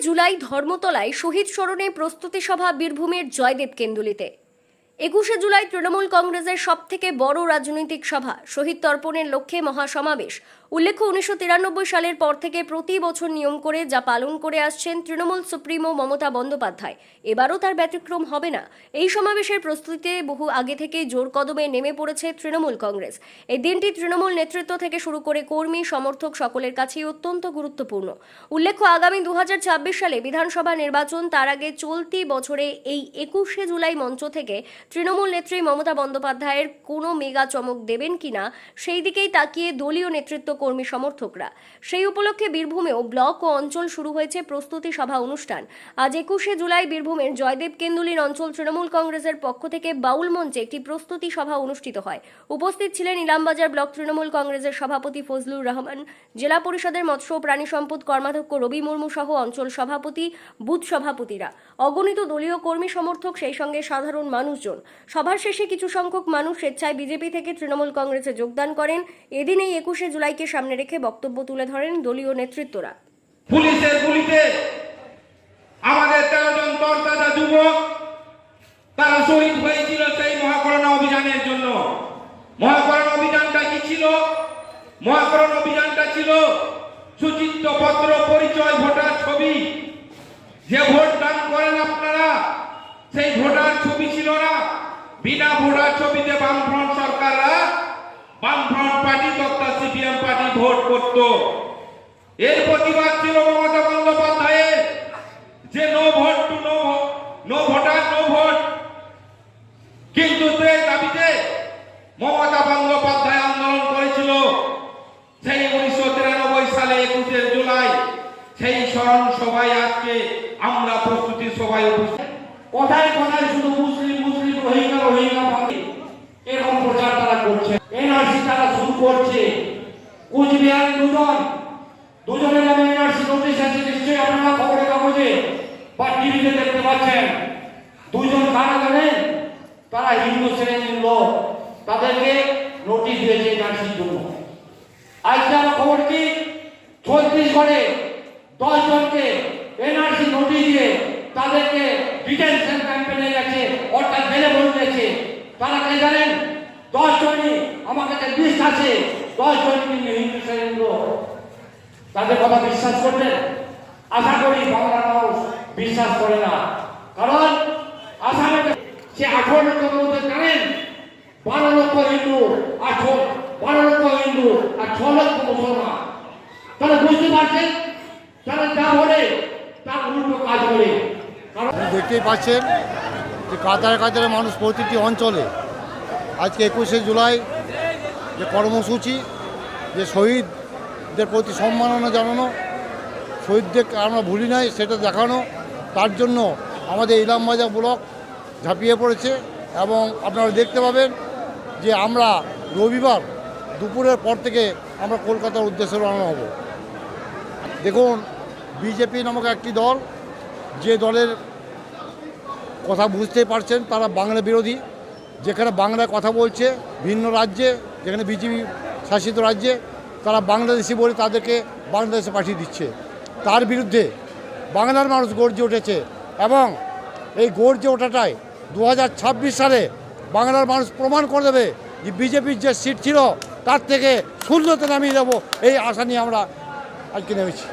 জুলাই ধর্মতলায় শহীদ স্মরণে প্রস্তুতি সভা বীরভূমের জয়দেব কেন্দুলিতে। একুশে জুলাই তৃণমূল কংগ্রেসের সবথেকে বড় রাজনৈতিক সভা, শহীদ তর্পণের লক্ষ্যে মহাসমাবেশ। উল্লেখ্য, উনিশশো তিরানব্বই সালের পর থেকে প্রতি বছর নিয়ম করে যা পালন করে আসছেন তৃণমূল সুপ্রিমো মমতা বন্দ্যোপাধ্যায়। এবারও তার ব্যতিক্রম হবে না। এই সমাবেশের প্রস্তুতিতে বহু আগে থেকেই জোর কদমে নেমে পড়েছে তৃণমূল কংগ্রেস। এই দিনটি তৃণমূল নেতৃত্ব থেকে শুরু করে কর্মী, সমর্থক সকলের কাছেই অত্যন্ত গুরুত্বপূর্ণ। উল্লেখ্য, আগামী দু হাজার ছাব্বিশ সালে বিধানসভা নির্বাচন, তার আগে চলতি বছরে এই একুশে জুলাই মঞ্চ থেকে তৃণমূল নেত্রী মমতা বন্দ্যোপাধ্যায়ের কোনো মেগা চমক দেবেন কিনা, সেই দিকেই তাকিয়ে দলীয় নেতৃত্ব কর্মী সমর্থকরা। সেই উপলক্ষে বীরভূমেও ব্লক ও অঞ্চল শুরু হয়েছে প্রস্তুতি সভা অনুষ্ঠান। আজ একুশে জুলাই বীরভূমের জয়দেব কেন্দুলির অঞ্চল তৃণমূল কংগ্রেসের পক্ষ থেকে বাউল মঞ্চে একটি প্রস্তুতি সভা অনুষ্ঠিত হয়। উপস্থিত ছিলেন ইলামবাজার ব্লক তৃণমূল কংগ্রেসের সভাপতি ফজলুর রহমান, জেলা পরিষদের মৎস্য ও প্রাণী সম্পদ কর্মাধ্যক্ষ রবি মুর্মু সহ অঞ্চল সভাপতি, বুথ সভাপতিরা। অগণিত দলীয় কর্মী সমর্থক সেই সঙ্গে সাধারণ মানুষজন। সভার শেষে কিছু সংখ্যক মানুষ স্বেচ্ছায় বিজেপি থেকে তৃণমূল কংগ্রেসে যোগদান করেন। এদিন এই একুশে জুলাইকে সামনে রেখে বক্তব্য তুলে ধরেন দলীয় নেতৃত্বরা। পুলিশের গুলিতে আমাদের তেরো জন যুবক, তারা শহীদ হয়েছিল সেই মহাকরণ অভিযানের জন্য। মহাকরণ অভিযানটা কি ছিল? মহাকরণ অভিযানটা ছিল সুচিত্র পত্র পরিচয় ভোটার ছবি যে ভোট দান করেন আপনারা সেই ভোটার ছবি ছিল না বিনা ভোটার ছবিতে বামফ্রন্ট সরকাররা বামফ্রন্ট পার্টি তথা সিপিএম পার্টি ভোট করতো। এর প্রতিবাদ ছিল মমতা বন্দ্যোপাধ্যায়ের যে no vote no voter, no vote. কিন্তু সেই দাবিতে মমতা বন্দ্যোপাধ্যায় আন্দোলন করেছিল। সেই উনিশশো তিরানব্বই সালে একুশে জুলাই, সেই স্মরণ সভায় আজকে আমরা প্রস্তুতি সভায় উপস্থিত। কোথায় কোথায় শুধু মুসলিম মুসলিম, রোহিঙ্গা রোহিঙ্গা এরকম প্রচার তারা করছে। এনআরসি তারা শুরু করছে। কুচবিহার দুজন। দুজনের নামে এনআরসি নোটিশ আছে, নিশ্চয়ই আপনারা খবরের কাগজে বা টিভিতে দেখতে পাচ্ছেন। দুজন কারা জানেন তারা হিন্দু শ্রেণির লোক। তাদেরকে নোটিশ দিয়েছে এনআরসির জন্য। আজকে আমার খবর কি? ছত্তিশগড়ে দশ জনকে এনআরসি নোটিশ দিয়ে তাদেরকে ডিটেনশন ক্যাম্পে নিয়ে গেছে, অর্থাৎ জেলে বসিয়েছে তারা কে জানেন? দশ জনই আমার কাছে লিস্ট আছে দশ জন কিন্তু হিন্দু শ্রেণির তাদের কথা বিশ্বাস করবেন? আশা করি বাংলার মানুষ বিশ্বাস করে না। কারণ আসামে সে আঠারো লক্ষ মধ্যে জানেন, বারো লক্ষ হিন্দু ছ- বারো লক্ষ হিন্দু আর ছ লক্ষ মুসলমান। তাহলে বুঝতে পারছেন? তারা যা বলে, তার উল্টো কাজ আপনি দেখতেই পাচ্ছেন যে কাতারে কাতারে মানুষ প্রতিটি অঞ্চলে আজকে একুশে জুলাই যে কর্মসূচি, যে শহীদদের প্রতি সম্মাননা জানানো শহীদদের আমরা ভুলি নাই, সেটা দেখানো, তার জন্য আমাদের ইলামবাজার ব্লক ঝাঁপিয়ে পড়েছে এবং আপনারা দেখতে পাবেন যে আমরা রবিবার দুপুরের পর থেকে আমরা কলকাতার উদ্দেশ্যে রওনা হব। দেখুন, বিজেপি নামক একটি দল, যে দলের কথা বুঝতেই পারছেন, তারা বাংলা বিরোধী, যেখানে বাংলায় কথা বলছে ভিন্ন রাজ্যে যেখানে বিজেপি শাসিত রাজ্যে তারা বাংলাদেশি বলে তাদেরকে বাংলাদেশে পাঠিয়ে দিচ্ছে। তার বিরুদ্ধে বাংলার মানুষ গর্জে উঠেছে এবং এই গর্জে ওঠাটায় দু হাজার ছাব্বিশ সালে বাংলার মানুষ প্রমাণ করে দেবে যে বিজেপির যে সিট ছিল, তার থেকে শূন্যতে নামিয়ে দেবো, এই আশা নিয়ে আমরা আজকে নেমেছি।